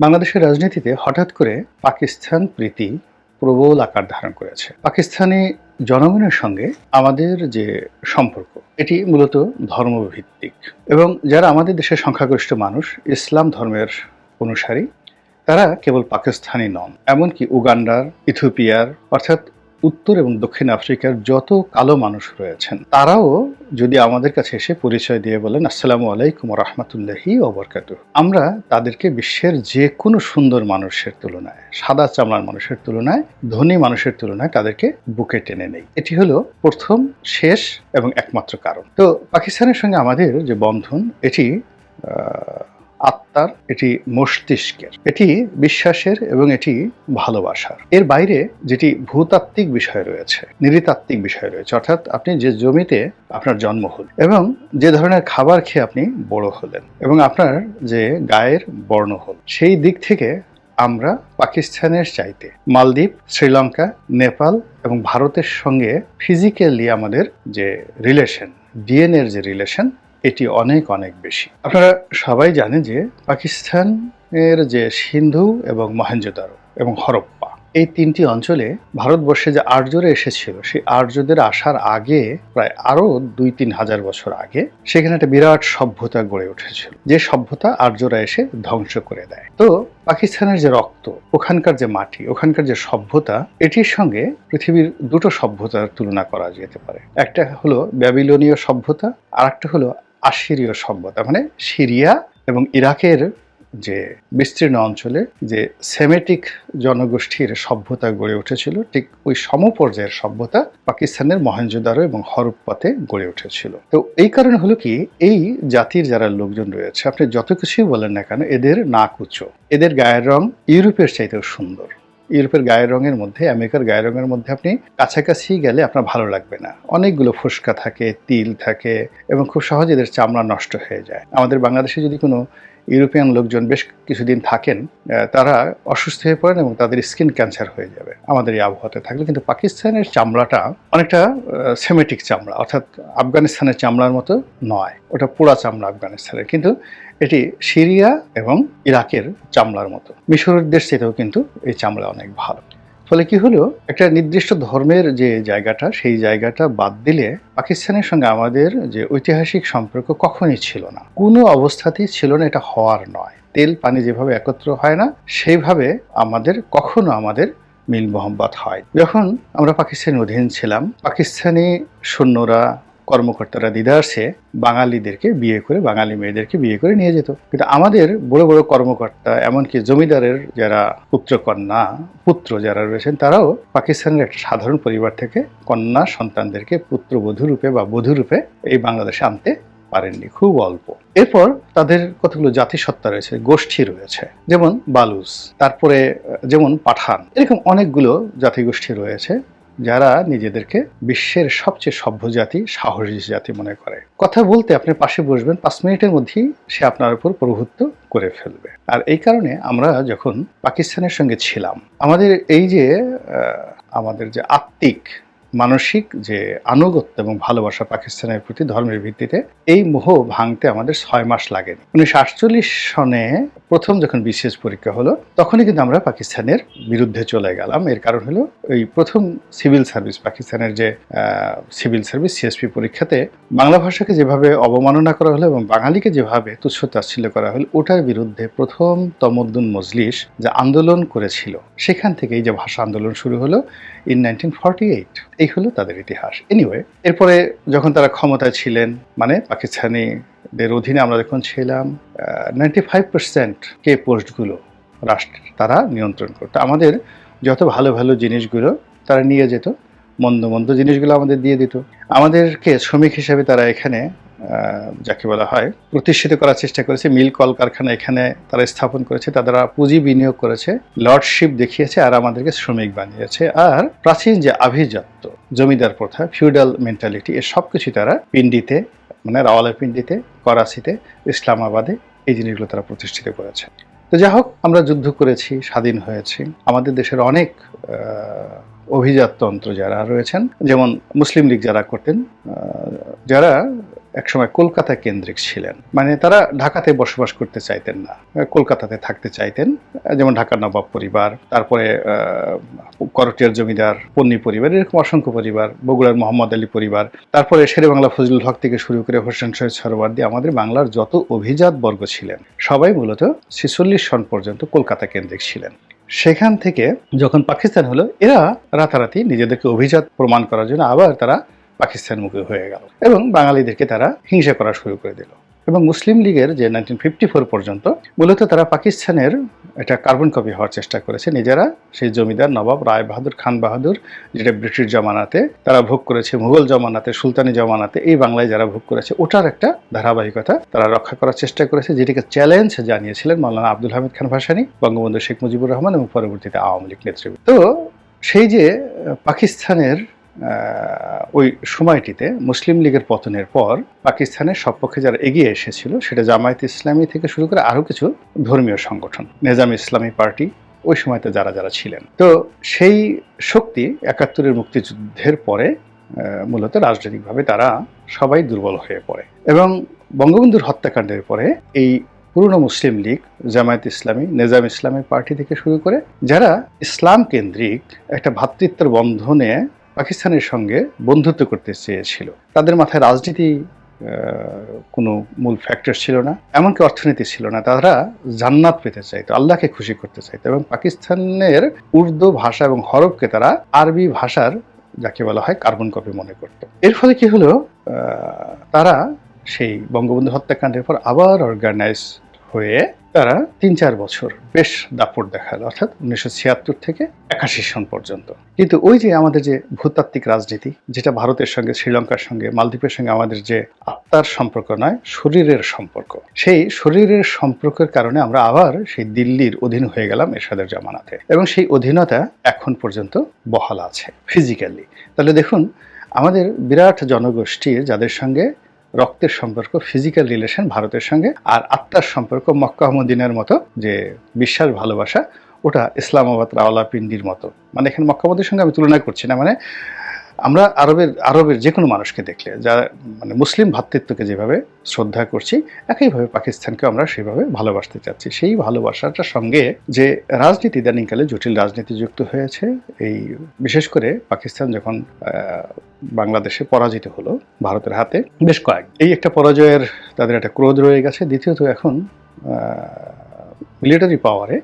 বাংলাদেশের রাজনীতিতে হঠাৎ করে পাকিস্তান প্রীতি প্রবল আকার ধারণ করেছে। পাকিস্তানি জনগণের সঙ্গে আমাদের যে সম্পর্ক, এটি মূলত ধর্মভিত্তিক। এবং যারা আমাদের দেশের সংখ্যাগরিষ্ঠ মানুষ, ইসলাম ধর্মের অনুসারী, তারা কেবল পাকিস্তানি নন, এমনকি উগান্ডার, ইথিওপিয়ার, অর্থাৎ উত্তর এবং দক্ষিণ আফ্রিকার যত কালো মানুষ রয়েছেন, তারাও যদি আমাদের কাছে এসে পরিচয় দিয়ে বলেন, আসসালামু আলাইকুম রহমতুল্লাহি ওবরকাতু আমরা তাদেরকে বিশ্বের যে কোনো সুন্দর মানুষের তুলনায়, সাদা চামড়ার মানুষের তুলনায়, ধনী মানুষের তুলনায় তাদেরকে বুকে টেনে নেই। এটি হলো প্রথম, শেষ এবং একমাত্র কারণ। তো পাকিস্তানের সঙ্গে আমাদের যে বন্ধন, এটি আত্মার এটি মস্তিষ্কের। এটি বিশ্বাসের এবং এটি ভালোবাসার। এর বাইরে যেটি ভূতাত্ত্বিক বিষয় রয়েছে, নৃতাত্ত্বিক বিষয় রয়েছে, অর্থাৎ আপনি যে জমিতে আপনার জন্ম হল এবং যে ধরনের খাবার খেয়ে আপনি বড় হলেন এবং আপনার যে গায়ের বর্ণ হল, সেই দিক থেকে আমরা পাকিস্তানের চাইতে মালদ্বীপ, শ্রীলঙ্কা, নেপাল এবং ভারতের সঙ্গে ফিজিক্যালি আমাদের যে রিলেশন ডিএনএর যে রিলেশন এটি অনেক অনেক বেশি। আপনারা সবাই জানেন যে পাকিস্তানের যে সিন্ধু এবং মহেঞ্জোদারো এবং হরপ্পা, এই তিনটি অঞ্চলে ভারতবর্ষে যে আর্যরা এসেছিল, সেই আর্যদের আসার আগে প্রায় আরও দুই তিন হাজার বছর আগে সেখানে একটা বিরাট সভ্যতা গড়ে উঠেছিল। যে সভ্যতা আর্যরা এসে ধ্বংস করে দেয়। তো পাকিস্তানের যে রক্ত, ওখানকার যে মাটি, ওখানকার যে সভ্যতা, এটির সঙ্গে পৃথিবীর দুটো সভ্যতার তুলনা করা যেতে পারে। একটা হলো ব্যাবিলনীয় সভ্যতা আর একটা হলো আশিরীয় সভ্যতা মানে সিরিয়া এবং ইরাকের যে বিস্তীর্ণ অঞ্চলে যে সেমেটিক জনগোষ্ঠীর সভ্যতা গড়ে উঠেছিল, ঠিক ওই সমপর্যায়ের সভ্যতা পাকিস্তানের মহেঞ্জোদারো এবং হরপ্পাতে গড়ে উঠেছিল। তো এই কারণে হলো কি, এই জাতির যারা লোকজন রয়েছে, আপনি যত কিছুই বলেন না কেন, এদের নাক উঁচু। এদের গায়ের রং ইউরোপের চাইতেও সুন্দর। ইউরোপের গায়ের রঙের মধ্যে, আমেরিকার গায়ের রঙের মধ্যে আপনি কাছাকাছি গেলে আপনার ভালো লাগবে না। অনেকগুলো ফুসকা থাকে, তিল থাকে এবং খুব সহজে এদের চামড়া নষ্ট হয়ে যায়। আমাদের বাংলাদেশে যদি কোনো ইউরোপিয়ান লোকজন বেশ কিছুদিন থাকেন তারা অসুস্থ হয়ে পড়েন এবং তাদের স্কিন ক্যান্সার হয়ে যাবে। আমাদের এই আবহাওয়াতে থাকলে কিন্তু পাকিস্তানের চামড়াটা অনেকটা সেমেটিক চামড়া, অর্থাৎ আফগানিস্তানের চামড়ার মতো নয়। ওটা পোড়া চামড়া আফগানিস্তানের। কিন্তু এটি সিরিয়া এবং ইরাকের চামড়ার মতো। মিশরের দেশ থেকেও কিন্তু এই চামড়া অনেক ভালো। ফলে কি হলো? একটা নির্দিষ্ট ধর্মের যে জায়গাটা, সেই জায়গাটা বাদ দিলে পাকিস্তানের সঙ্গে আমাদের যে ঐতিহাসিক সম্পর্ক কখনই ছিল না। কোনো অবস্থাতেই ছিল না, এটা হওয়ার নয়। তেল, পানি যেভাবে একত্র হয় না, সেইভাবে আমাদের, কখনো আমাদের মিল মোহাম্মত হয়। যখন আমরা পাকিস্তানের অধীন ছিলাম, পাকিস্তানি সৈন্যরা কর্মকর্তারা দিদারসে বাঙালিদেরকে বিয়ে করে, বাঙালি মেয়েদেরকে বিয়ে করে নিয়ে যেত। কিন্তু আমাদের বড় বড় কর্মকর্তা, এমনকি জমিদারের যারা পুত্রকন্যা, পুত্র যারা রয়েছেন, তারাও পাকিস্তানের একটা সাধারণ পরিবার থেকে কন্যা সন্তানদেরকে পুত্র রূপে বা বধূ রূপে এই বাংলাদেশে আনতে পারেননি, খুব অল্প। এরপর তাদের কতগুলো জাতিসত্তা রয়েছে, গোষ্ঠী রয়েছে, যেমন বালুস তারপরে, যেমন পাঠান, এরকম অনেকগুলো জাতিগোষ্ঠী রয়েছে। যারা নিজেদেরকে বিশ্বের সবচেয়ে সভ্য জাতি, সাহসী জাতি মনে করে। কথা বলতে আপনি পাশে বসবেন, পাঁচ মিনিটের মধ্যেই সে আপনার উপর প্রভুত্ব করে ফেলবে। আর এই কারণে আমরা যখন পাকিস্তানের সঙ্গে ছিলাম, আমাদের এই যে আমাদের যে আত্মিক মানসিক যে আনুগত্য এবং ভালোবাসা পাকিস্তানের প্রতি ধর্মের ভিত্তিতে, এই মোহ ভাঙতে আমাদের ছয় মাস লাগেনি। উনিশশো আটচল্লিশ সনে প্রথম যখন বিশেষ পরীক্ষা হলো, তখনই কিন্তু আমরা পাকিস্তানের বিরুদ্ধে চলে গেলাম। এর কারণ হলো, ওই প্রথম সিভিল সার্ভিস, পাকিস্তানের যে সিভিল সার্ভিস, সিএসপি পরীক্ষাতে বাংলা ভাষাকে যেভাবে অবমাননা করা হলো এবং বাঙালিকে যেভাবে তুচ্ছ তাচ্ছিল্য করা হলো, ওটার বিরুদ্ধে প্রথম তমদ্দুন মজলিস যে আন্দোলন করেছিল, সেখান থেকেই যে ভাষা আন্দোলন শুরু হলো ইন নাইনটিন ফর্টি এইট এই হলো তাদের ইতিহাস। এনিওয়ে এরপরে যখন তারা ক্ষমতায় ছিলেন মানে পাকিস্তানিদের অধীনে আমরা যখন ছিলাম নাইনটি ফাইভ পার্সেন্ট কে পোস্টগুলো রাষ্ট্র, তারা নিয়ন্ত্রণ করতো। আমাদের যত ভালো ভালো জিনিসগুলো তারা নিয়ে যেত, মন্দ মন্দ জিনিসগুলো আমাদের দিয়ে দিত। আমাদেরকে শ্রমিক হিসেবে তারা এখানে যাকে বলা হয়, প্রতিষ্ঠিত করার চেষ্টা করেছে মিল কলকারখানা এখানে তারা স্থাপন করেছে তারা পুঁজি বিনিয়োগ করেছে লর্ডশিপ দেখিয়েছে আর আমাদেরকে শ্রমিক বানিয়েছে। আর প্রাচীন যে আভিজাত্য, জমিদার প্রথা ফিউডাল মেন্টালিটি এর সব কিছু তারা পিন্ডিতে মানে রাওয়ালাপিন্ডিতে করাচিতে, ইসলামাবাদে এই জিনিসগুলো তারা প্রতিষ্ঠিত করেছে। তো যাই হোক, আমরা যুদ্ধ করেছি, স্বাধীন হয়েছি। আমাদের দেশের অনেক অভিজাততন্ত্র যারা রয়েছেন, যেমন মুসলিম লীগ যারা করতেন যারা একসময় কলকাতা কেন্দ্রিক ছিলেন। মানে তারা ঢাকাতে বসবাস করতে চাইতেন না। কলকাতাতে থাকতে চাইতেন। যেমন ঢাকার নবাব পরিবার, তারপরে করটিয়ার জমিদার, পন্নী পরিবার, এরকম অসংখ্য পরিবার, বগুড়ার মোহাম্মদ আলী পরিবার, তারপরে শেরে বাংলা ফজলুল হক থেকে শুরু করে হোসেন শহীদ সরোয়ার্দি আমাদের বাংলার যত অভিজাত বর্গ ছিলেন, সবাই মূলত ছেচল্লিশ সন পর্যন্ত কলকাতা কেন্দ্রিক ছিলেন। সেখান থেকে যখন পাকিস্তান হলো, এরা রাতারাতি নিজেদেরকে অভিজাত প্রমাণ করার জন্য আবার তারা পাকিস্তানমুখী হয়ে গেল এবং বাঙালিদেরকে তারা হিংসা করা শুরু করে দিল। এবং মুসলিম লীগের যে নাইনটিন ফিফটি ফোর পর্যন্ত, মূলত তারা পাকিস্তানের একটা কার্বন কপি হওয়ার চেষ্টা করেছে। নিজেরা সেই জমিদার নবাব রায় বাহাদুর, খান বাহাদুর, যেটা ব্রিটিশ জমানাতে তারা ভোগ করেছে, মুঘল জমানাতে, সুলতানি জমানাতে, এই বাংলায় যারা ভোগ করেছে, ওটার একটা ধারাবাহিকতা তারা রক্ষা করার চেষ্টা করেছে, যেটিকে চ্যালেঞ্জ জানিয়েছিলেন মাওলানা আব্দুল হামিদ খান ভাসানী, বঙ্গবন্ধু শেখ মুজিবুর রহমান এবং পরবর্তীতে আওয়ামী লীগ নেতৃবৃন্দ। তো সেই যে পাকিস্তানের ওই সময়টিতে মুসলিম লীগের পতনের পর পাকিস্তানের সপক্ষে যারা এগিয়ে এসেছিল, সেটা জামায়াত ইসলামী থেকে শুরু করে আরও কিছু ধর্মীয় সংগঠন, নিজাম ইসলামী পার্টি, ওই সময়তে যারা যারা ছিলেন। তো সেই শক্তি একাত্তরের মুক্তিযুদ্ধের পরে মূলত রাজনৈতিকভাবে তারা সবাই দুর্বল হয়ে পড়ে এবং বঙ্গবন্ধুর হত্যাকাণ্ডের পরে এই পুরনো মুসলিম লীগ, জামায়াত ইসলামী, নিজাম ইসলামী পার্টি থেকে শুরু করে, যারা ইসলাম কেন্দ্রিক একটা ভ্রাতৃত্বের বন্ধনে পাকিস্তানের সঙ্গে বন্ধুত্ব করতে চেয়েছিল। তাদের মাথায় রাজনীতি কোনো মূল ফ্যাক্টর ছিল না, এমনকি অর্থনীতি ছিল না। তারা জান্নাত পেতে চাইতো, আল্লাহকে খুশি করতে চাইতো এবং পাকিস্তানের উর্দু ভাষা এবং হরফকে তারা আরবি ভাষার, যাকে বলা হয় কার্বন কপি মনে করত। এর ফলে কি হলো? তারা সেই বঙ্গবন্ধু হত্যাকাণ্ডের পর আবার অর্গানাইজ হয়ে তারা তিন চার বছর বেশ দাপট দেখাল, অর্থাৎ উনিশশো ছিয়াত্তর থেকে একাশি সন পর্যন্ত। কিন্তু ওই যে আমাদের যে ভূতাত্ত্বিক রাজনীতি, যেটা ভারতের সঙ্গে, শ্রীলঙ্কার সঙ্গে, মালদ্বীপের সঙ্গে আমাদের যে আত্মার সম্পর্ক নয়, শরীরের সম্পর্ক। সেই শরীরের সম্পর্কের কারণে আমরা আবার সেই দিল্লির অধীন হয়ে গেলাম এরশাদের জামানাতে। এবং সেই অধীনতা এখন পর্যন্ত বহাল আছে ফিজিক্যালি তাহলে দেখুন, আমাদের বিরাট জনগোষ্ঠীর যাদের সঙ্গে রক্তের সম্পর্ক ফিজিক্যাল রিলেশন ভারতের সঙ্গে আর আত্মার সম্পর্ক মক্কা মতো যে বিশ্বাস, ভালোবাসা, ওটা ইসলামাবাদ রাওয়ালাপিন্ডির মতো। মানে এখানে মক্কাবাদের সঙ্গে আমি তুলনা করছি না মানে আমরা আরবের আরবের যে কোনো মানুষকে দেখলে, যা মানে মুসলিম ভ্রাতৃত্বকে যেভাবে শ্রদ্ধা করছি, একইভাবে পাকিস্তানকে আমরা সেভাবে ভালোবাসতে চাচ্ছি। সেই ভালোবাসাটার সঙ্গে যে রাজনীতি, ইদানিংকালে জটিল রাজনীতি যুক্ত হয়েছে, এই বিশেষ করে পাকিস্তান যখন বাংলাদেশে পরাজিত হলো ভারতের হাতে, বেশ কয়েক, এই একটা পরাজয়ের তাদের একটা ক্রোধ রয়ে গেছে। দ্বিতীয়ত এখন মিলিটারি পাওয়ারে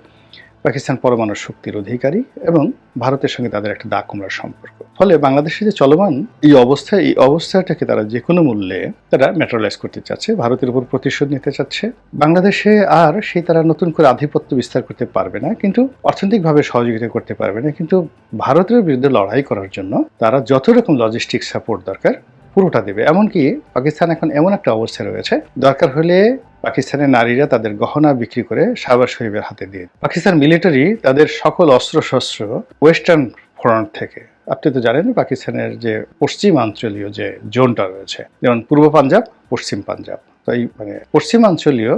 পাকিস্তান পরমাণু শক্তির অধিকারী এবং ভারতের সঙ্গে তাদের একটা দা কুমড়ার সম্পর্ক। ফলে বাংলাদেশে যে চলমান এই অবস্থা, এই অবস্থাটাকে তারা যে কোনো মূল্যে তারা ম্যাটারালাইজ করতে চাচ্ছে, ভারতের উপর প্রতিশোধ নিতে চাচ্ছে। বাংলাদেশে আর সেই তারা নতুন করে আধিপত্য বিস্তার করতে পারবে না, কিন্তু অর্থনৈতিকভাবে সহযোগিতা করতে পারবে না। কিন্তু ভারতের বিরুদ্ধে লড়াই করার জন্য তারা যত রকম লজিস্টিক সাপোর্ট দরকার পুরোটা দেবে। এমনকি পাকিস্তান এখন এমন একটা অবস্থায় রয়েছে, দরকার হলে পাকিস্তানের নারীরা তাদের গহনা বিক্রি করে শাহবাজ শরীফের হাতে দিয়ে পাকিস্তান মিলিটারি তাদের সকল অস্ত্র শস্ত্র ওয়েস্টার্ন ফ্রন্ট থেকে। আপনি তো জানেন পাকিস্তানের যে পশ্চিমাঞ্চলীয় যে জোনটা রয়েছে, যেমন পূর্ব পাঞ্জাব, পশ্চিম পাঞ্জাব। তাই মানে পশ্চিমাঞ্চলীয়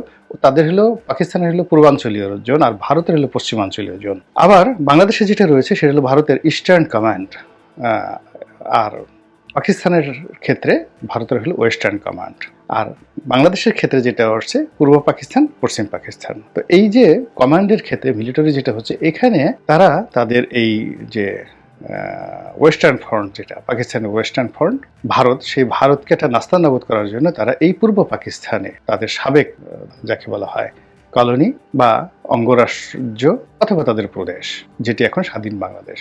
তাদের হলো, পাকিস্তানের হলো পূর্বাঞ্চলীয় জোন আর ভারতের হলো পশ্চিমাঞ্চলীয় জোন। আবার বাংলাদেশে যেটা রয়েছে, সেটা হলো ভারতের ইস্টার্ন কমান্ড আর পাকিস্তানের ক্ষেত্রে ভারতের হলো ওয়েস্টার্ন কমান্ড আর বাংলাদেশের ক্ষেত্রে যেটা হচ্ছে পূর্ব পাকিস্তান, পশ্চিম পাকিস্তান। তো এই যে কমান্ডের ক্ষেত্রে মিলিটারি যেটা হচ্ছে, এখানে তারা তাদের এই যে ওয়েস্টার্ন ফ্রন্ট যেটা, পাকিস্তানের ওয়েস্টার্ন ফ্রন্ট ভারত, সেই ভারতকে একটা নাস্তানাবুদ করার জন্য তারা এই পূর্ব পাকিস্তানে তাদের সাবেক যাকে বলা হয় কলোনি বা অঙ্গরাজ্য অথবা তাদের প্রদেশ, যেটি এখন স্বাধীন বাংলাদেশ।